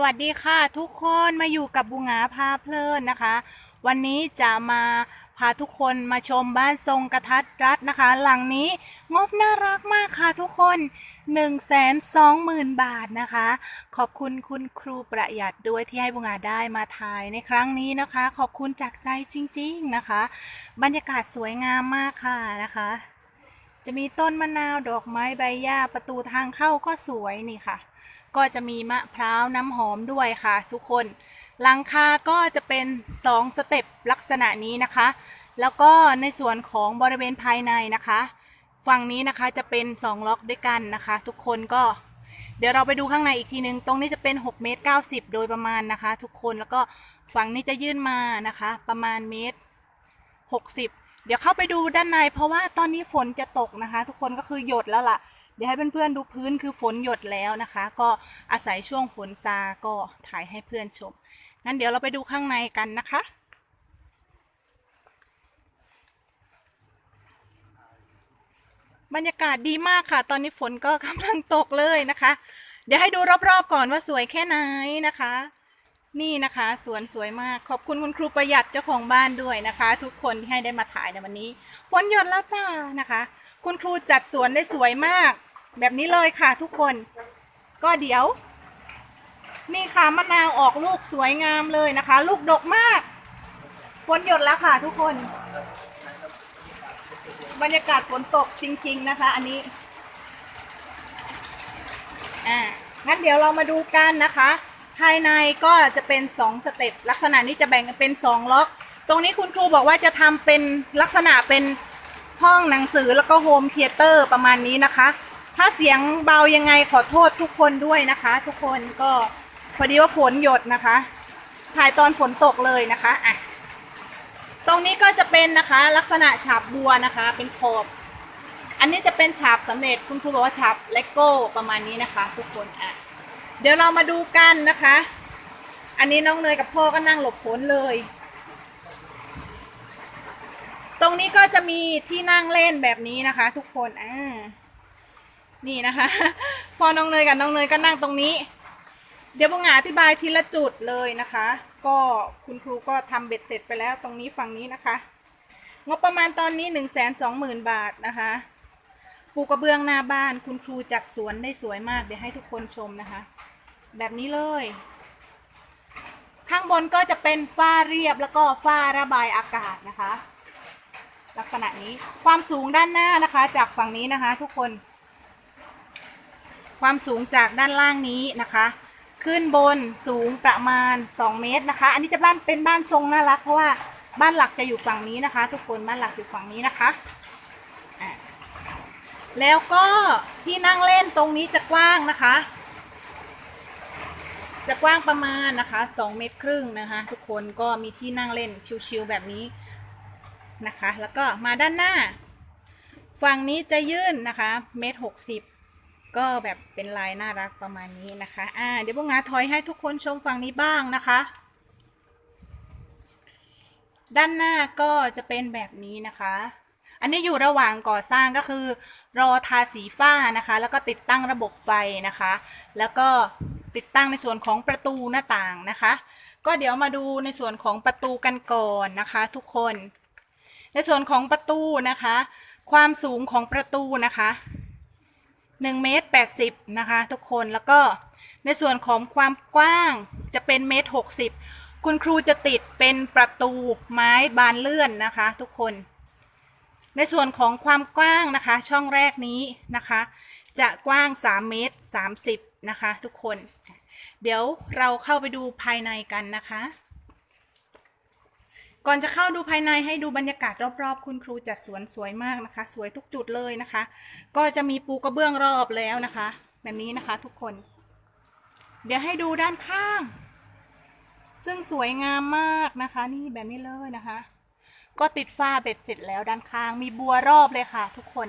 สวัสดีค่ะทุกคนมาอยู่กับบุงาพาเพลินนะคะ วันนี้จะมาพาทุกคนมาชมบ้านทรงกระทัดรัดนะคะ หลังนี้งบน่ารักมากค่ะทุกคน 1 2 0 0 0 0 บาทนะคะ ขอบคุณคุณครูประหยัดด้วยที่ให้บุงาได้มาถ่ายในครั้งนี้นะคะ ขอบคุณจากใจจริง ๆนะคะ บรรยากาศสวยงามมากค่ะนะคะ จะมีต้นมะนาวดอกไม้ใบหญ้าประตูทางเข้าก็สวยนี่ค่ะ ก็จะมีมะพร้าวน้ำหอมด้วยค่ะ ทุกคนหลังคาก็จะเป็น 2 สเต็ปลักษณะนี้นะคะ แล้วก็ในส่วนของบริเวณภายในนะคะ ฝั่งนี้นะคะจะเป็น 2 ล็อกด้วยกันนะคะ ทุกคนก็เดี๋ยวเราไปดูข้างในอีกทีนึง ตรงนี้จะเป็น6เมตร90 โดยประมาณนะคะ ทุกคนแล้วก็ฝั่งนี้จะยื่นมานะคะ ประมาณเมตร 60 เดี๋ยวเข้าไปดูด้านในเพราะว่าตอนนี้ฝนจะตกนะคะ ทุกคนก็คือหยดแล้วล่ะ เดี๋ยวให้เพื่อนๆดูพื้นคือฝนหยดแล้วนะคะ ก็อาศัยช่วงฝนซาก็ถ่ายให้เพื่อนชมงั้นเดี๋ยวเราไปดูข้างในกันนะคะบรรยากาศดีมากค่ะ ตอนนี้ฝนก็กำลังตกเลยนะคะ เดี๋ยวให้ดูรอบๆก่อนว่าสวยแค่ไหนนะคะ นี่นะคะสวนสวยมากขอบคุณคุณครูประหยัดเจ้าของบ้านด้วยนะคะ ทุกคนที่ให้ได้มาถ่ายในวันนี้ฝนหยดแล้วจ้านะคะ คุณครูจัดสวนได้สวยมาก แบบนี้เลยค่ะทุกคน ก็เดี๋ยว นี่ค่ะมะนาวออกลูกสวยงามเลยนะคะ ลูกดกมากฝนหยดแล้วค่ะทุกคน บรรยากาศฝนตกจริง ๆนะคะ อันนี้อ่างั้นเดี๋ยวเรามาดูกันนะคะ ภายในก็จะเป็น2สเต็ปลักษณะนี้จะแบ่งเป็น 2 ล็อก ตรงนี้คุณครูบอกว่าจะทำเป็นลักษณะเป็นห้องหนังสือแล้วก็โฮมเทเตอร์ประมาณนี้นะคะ ถ้าเสียงเบายังไงขอโทษทุกคนด้วยนะคะ ทุกคนก็พอดีว่าฝนหยดนะคะ ถ่ายตอนฝนตกเลยนะคะอะตรงนี้ก็จะเป็นนะคะลักษณะฉาบบัวนะคะ เป็นขอบ อันนี้จะเป็นฉาบสำเร็จคุณครูบอกว่าฉาบเลโก้ประมาณนี้นะคะ ทุกคนอะ เดี๋ยวเรามาดูกันนะคะ อันนี้น้องเนยกับพ่อก็นั่งหลบฝนเลย ตรงนี้ก็จะมีที่นั่งเล่นแบบนี้นะคะ ทุกคนอ่านี่นะคะ พอน้องเนยกับน้องเนยก็นั่งตรงนี้ เดี๋ยวบุงาอธิบายทีละจุดเลยนะคะ ก็คุณครูก็ทำเบ็ดเสร็จไปแล้วตรงนี้ฝั่งนี้นะคะ งบประมาณตอนนี้1นึ่งแสนสองหมื่นบาทนะคะปูกระเบื้องหน้าบ้านคุณครูจัดสวนได้สวยมาก เดี๋ยวให้ทุกคนชมนะคะ แบบนี้เลย ข้างบนก็จะเป็นฝ้าเรียบแล้วก็ฝ้าระบายอากาศนะคะ ลักษณะนี้ความสูงด้านหน้านะคะ จากฝั่งนี้นะคะ ทุกคน ความสูงจากด้านล่างนี้นะคะ ขึ้นบนสูงประมาณ 2 เมตรนะคะ อันนี้จะบ้านเป็นบ้านทรงน่ารักเพราะว่าบ้านหลักจะอยู่ฝั่งนี้นะคะ ทุกคนบ้านหลักอยู่ฝั่งนี้นะคะอะแล้วก็ที่นั่งเล่นตรงนี้จะกว้างนะคะ จะกว้างประมาณนะคะ2เมตรครึ่งนะคะ ทุกคนก็มีที่นั่งเล่นชิวๆแบบนี้นะคะ แล้วก็มาด้านหน้า ฝั่งนี้จะยื่นนะคะเมตรหกสิบก็แบบเป็นลายน่ารักประมาณนี้นะคะอ่าเดี๋ยวพวกงาถอยให้ทุกคนชมฝั่งนี้บ้างนะคะ ด้านหน้าก็จะเป็นแบบนี้นะคะอันนี้อยู่ระหว่างก่อสร้างก็คือ รอทาสีฝ้านะคะ แล้วก็ติดตั้งระบบไฟนะคะ แล้วก็ ติดตั้งในส่วนของประตูหน้าต่างนะคะ ก็เดี๋ยวมาดูในส่วนของประตูกันก่อนนะคะ ทุกคน ในส่วนของประตูนะคะ ความสูงของประตูนะคะ1เมตร80นะคะ ทุกคนแล้วก็ในส่วนของความกว้างจะเป็นเมตร60 คุณครูจะติดเป็นประตูไม้บานเลื่อนนะคะ ทุกคน ในส่วนของความกว้างนะคะ ช่องแรกนี้นะคะ จะกว้าง 3 เมตร 30 นะคะทุกคน เดี๋ยวเราเข้าไปดูภายในกันนะคะ ก่อนจะเข้าดูภายในให้ดูบรรยากาศรอบๆ คุณครูจัดสวนสวยมากนะคะ สวยทุกจุดเลยนะคะ ก็จะมีปูกระเบื้องรอบแล้วนะคะ แบบนี้นะคะทุกคน เดี๋ยวให้ดูด้านข้าง ซึ่งสวยงามมากนะคะ นี่แบบนี้เลยนะคะ ก็ติดฝ้าเบ็ดเสร็จแล้วด้านข้าง มีบัวรอบเลยค่ะ ทุกคน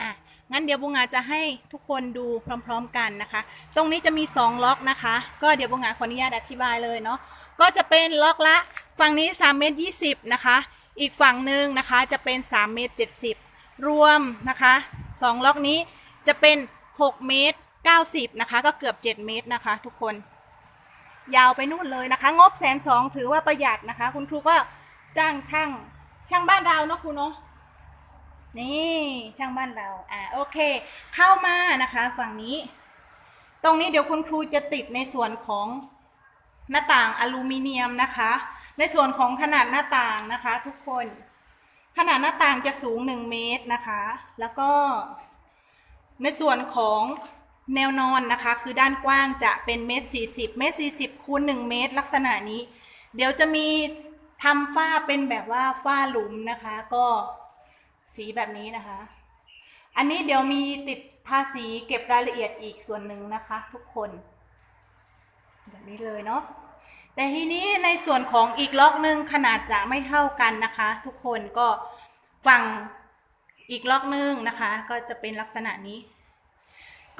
อะ งั้นเดี๋ยวบุงาจะให้ทุกคนดูพร้อม ๆกันนะคะ ตรงนี้จะมี 2 ล็อกนะคะ ก็เดี๋ยวบุงาขออนุญาตอธิบายเลยเนาะ ก็จะเป็นล็อกละฝั่งนี้3เมตร20นะคะ อีกฝั่งหนึ่งนะคะจะเป็น3เมตร70 รวมนะคะ 2 ล็อกนี้จะเป็น 6 เมตร 90 นะคะ ก็เกือบ 7 เมตรนะคะ ทุกคน ยาวไปนู่นเลยนะคะ งบแสนสองถือว่าประหยัดนะคะ คุณครูก็จ้างช่างช่างบ้านเราเนาะครูเนาะ นี่ช่างบ้านเราอ่าโอเค เข้ามานะคะฝั่งนี้ ตรงนี้เดี๋ยวคุณครูจะติดในส่วนของหน้าต่างอลูมิเนียมนะคะ ในส่วนของขนาดหน้าต่างนะคะ ทุกคน ขนาดหน้าต่างจะสูง 1 เมตรนะคะ แล้วก็ ในส่วนของแนวนอนนะคะ คือด้านกว้างจะเป็นเมตรสี่สิบเมตรสี่สิบคูณหนึ่งเมตร ลักษณะนี้ เดี๋ยวจะมีทำฝ้าเป็นแบบว่าฝ้าหลุมนะคะ ก็ สีแบบนี้นะคะ อันนี้เดี๋ยวมีติดทาสีเก็บรายละเอียดอีกส่วนหนึ่งนะคะ ทุกคน แบบนี้เลยเนาะแต่ทีนี้ในส่วนของอีกล็อกหนึ่งขนาดจะไม่เท่ากันนะคะ ทุกคนก็ฝั่งอีกล็อกหนึ่งนะคะ ก็จะเป็นลักษณะนี้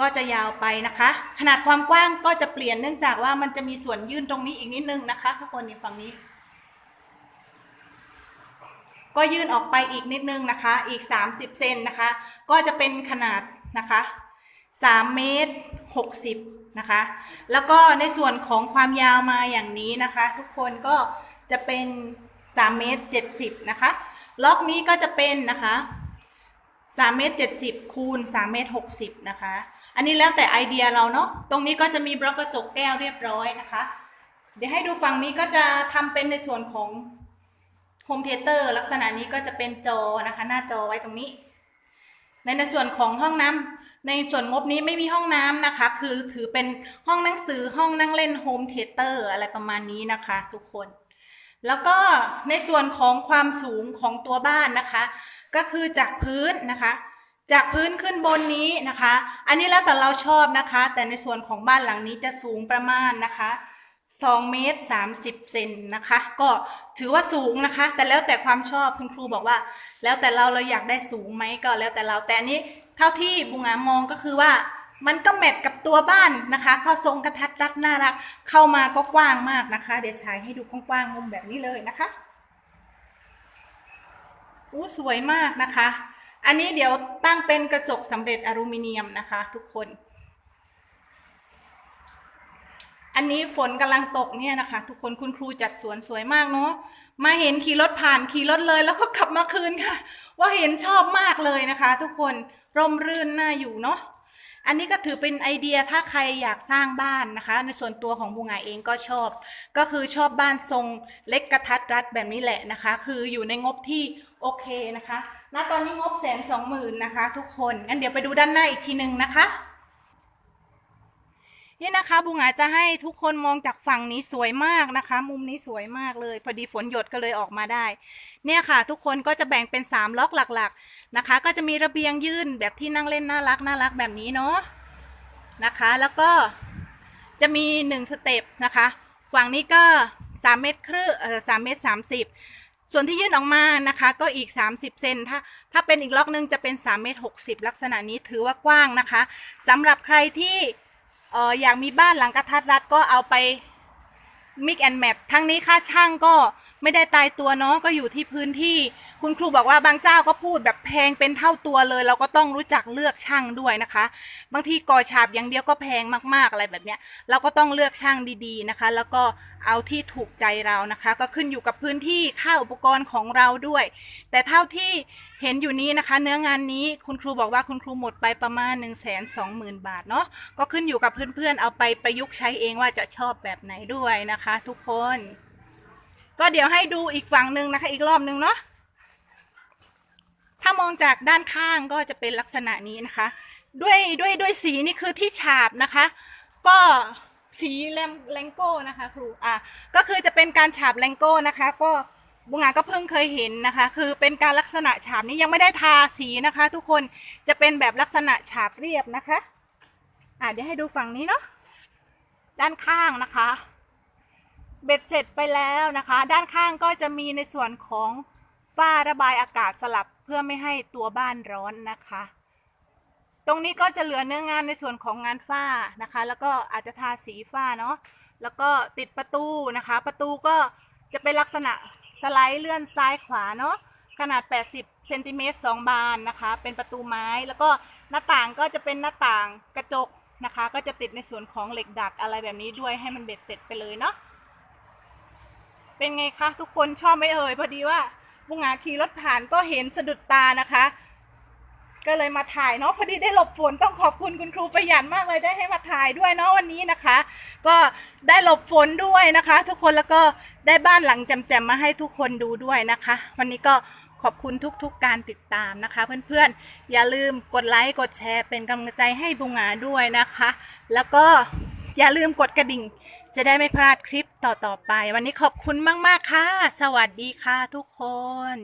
ก็จะยาวไปนะคะ ขนาดความกว้างก็จะเปลี่ยนเนื่องจากว่ามันจะมีส่วนยื่นตรงนี้อีกนิดนึงนะคะ ทุกคนในฝั่งนี้ ก็ยื่นออกไปอีกนิดนึงนะคะ อีก 30 เซนนะคะ ก็จะเป็นขนาดนะคะ3เมตร60นะคะ แล้วก็ในส่วนของความยาวมาอย่างนี้นะคะ ทุกคนก็จะเป็น3เมตร70นะคะ ล็อกนี้ก็จะเป็นนะคะ3เมตร70คูณ3เมตร60นะคะ อันนี้แล้วแต่ไอเดียเราเนาะ ตรงนี้ก็จะมีบล็อกกระจกแก้วเรียบร้อยนะคะ เดี๋ยวให้ดูฝั่งนี้ก็จะทำเป็นในส่วนของ โฮมเทเตอร์ลักษณะนี้ก็จะเป็นจอนะคะ หน้าจอไว้ตรงนี้ ในในส่วนของห้องน้ำในส่วนงบนี้ไม่มีห้องน้ำนะคะ คือถือเป็นห้องหนังสือห้องนั่งเล่นโฮมเทเตอร์อะไรประมาณนี้นะคะ ทุกคน แล้วก็ในส่วนของความสูงของตัวบ้านนะคะ ก็คือจากพื้นนะคะ จากพื้นขึ้นบนนี้นะคะ อันนี้แล้วแต่เราชอบนะคะ แต่ในส่วนของบ้านหลังนี้จะสูงประมาณนะคะ 2เมตร30เซนนะคะ ก็ถือว่าสูงนะคะ แต่แล้วแต่ความชอบคุณครูบอกว่า แล้วแต่เราเราอยากได้สูงไหมก็แล้วแต่เราแต่นนี้เท่าที่บุงอามองก็คือว่ามันก็แมทกับตัวบ้านนะคะ ก็ทรงกระทัดรัดน่ารัก เข้ามาก็กว้างมากนะคะ เดี๋ยวฉายให้ดูกว้างๆมุมแบบนี้เลยนะคะอู้สวยมากนะคะ อันนี้เดี๋ยวตั้งเป็นกระจกสำเร็จอลูมิเนียมนะคะ ทุกคน อันนี้ฝนกำลังตกเนี่ยนะคะ ทุกคนคุณครูจัดสวนสวยมากเนาะมาเห็นขี่รถผ่านขี่รถเลย แล้วก็กลับมาคืนค่ะ ว่าเห็นชอบมากเลยนะคะ ทุกคนร่มรื่นน่าอยู่เนาะอันนี้ก็ถือเป็นไอเดียถ้าใครอยากสร้างบ้านนะคะ ในส่วนตัวของบูงาเองก็ชอบ ก็คือชอบบ้านทรงเล็กกระทัดรัดแบบนี้แหละนะคะ คืออยู่ในงบที่โอเคนะคะณตอนนี้งบแสนสองหมื่นนะคะ ทุกคนงั้นเดี๋ยวไปดูด้านหน้าอีกทีหนึ่งนะคะ นี่นะคะบุงอาจจะให้ทุกคนมองจากฝั่งนี้สวยมากนะคะ มุมนี้สวยมากเลย พอดีฝนหยดก็เลยออกมาได้ เนี่ยค่ะ ทุกคนก็จะแบ่งเป็น 3 ล็อกหลักๆนะคะ ก็จะมีระเบียงยื่นแบบที่นั่งเล่นน่ารักน่ารักแบบนี้เนาะนะคะ แล้วก็จะมี 1 สเต็ปนะคะ ฝั่งนี้ก็ 3 เมตรครึ่งเอ่อ3เมตร30ส่วนที่ยื่นออกมานะคะก็อีก 30 เซนถ้าถ้าเป็นอีกล็อกหนึงจะเป็น3เมตร60 ลักษณะนี้ถือว่ากว้างนะคะสำหรับใครที่ เอออยากมีบ้านหลังกระทัดรัดก็เอาไปมิกแอนแมททั้งนี้ค่าช่างก็ไม่ได้ตายตัวเนาะก็อยู่ที่พื้นที่ คุณครูบอกว่าบางเจ้าก็พูดแบบแพงเป็นเท่าตัวเลย เราก็ต้องรู้จักเลือกช่างด้วยนะคะ บางทีก่อฉาบอย่างเดียวก็แพงมากๆอะไรแบบเนี้ยเราก็ต้องเลือกช่างดีๆนะคะ แล้วก็เอาที่ถูกใจเรานะคะ ก็ขึ้นอยู่กับพื้นที่ค่าอุปกรณ์ของเราด้วย แต่เท่าที่เห็นอยู่นี้นะคะ เนื้องานนี้คุณครูบอกว่าคุณครูหมดไปประมาณ 1 2 0 0 0 0 บาทเนาะก็ขึ้นอยู่กับเพื่อนๆ เอาไปประยุกต์ใช้เองว่าจะชอบแบบไหนด้วยนะคะ ทุกคน ก็เดี๋ยวให้ดูอีกฝั่งหนึ่งนะคะ อีกรอบหนึ่งเนาะ ถ้ามองจากด้านข้างก็จะเป็นลักษณะนี้นะคะ ด้วยด้วยด้วยสีนี่คือที่ฉาบนะคะ ก็สีแลมแลงโก้นะคะครูอะก็คือจะเป็นการฉาบแลงโก้นะคะ ก็บุงาก็เพิ่งเคยเห็นนะคะ คือเป็นการลักษณะฉาบนี้ยังไม่ได้ทาสีนะคะ ทุกคนจะเป็นแบบลักษณะฉาบเรียบนะคะอะเดี๋ยวให้ดูฝั่งนี้เนาะด้านข้างนะคะ เบ็ดเสร็จไปแล้วนะคะ ด้านข้างก็จะมีในส่วนของฝ้าระบายอากาศสลับ พื่อไม่ให้ตัวบ้านร้อนนะคะ ตรงนี้ก็จะเหลือเนื้องานในส่วนของงานฝ้านะคะ แล้วก็อาจจะทาสีฝ้าเนาะแล้วก็ติดประตูนะคะ ประตูก็จะเป็นลักษณะสไลด์เลื่อนซ้ายขวาเนาะขนาด 80เซนติเมตร2บานนะคะ เป็นประตูไม้ แล้วก็หน้าต่างก็จะเป็นหน้าต่างกระจกนะคะ ก็จะติดในส่วนของเหล็กดัดอะไรแบบนี้ด้วยให้มันเบ็ดเสร็จไปเลยเนาะ เป็นไงคะทุกคนชอบไหมเอ่ยพอดีว่า บุงหาขี่รถผ่านก็เห็นสะดุดตานะคะ ก็เลยมาถ่ายเนาะพอดีได้หลบฝนต้องขอบคุณคุณครูประหยัดมากเลยได้ให้มาถ่ายด้วยเนาะวันนี้นะคะ ก็ได้หลบฝนด้วยนะคะ ทุกคนแล้วก็ได้บ้านหลังแจ่มๆมาให้ทุกคนดูด้วยนะคะ วันนี้ก็ขอบคุณทุกๆการติดตามนะคะ เพื่อนๆอย่าลืมกดไลค์กดแชร์เป็นกำลังใจให้บุงหงาด้วยนะคะ แล้วก็ อย่าลืมกดกระดิ่ง จะได้ไม่พลาดคลิปต่อๆไป วันนี้ขอบคุณมาก ๆ ค่ะ สวัสดีค่ะทุกคน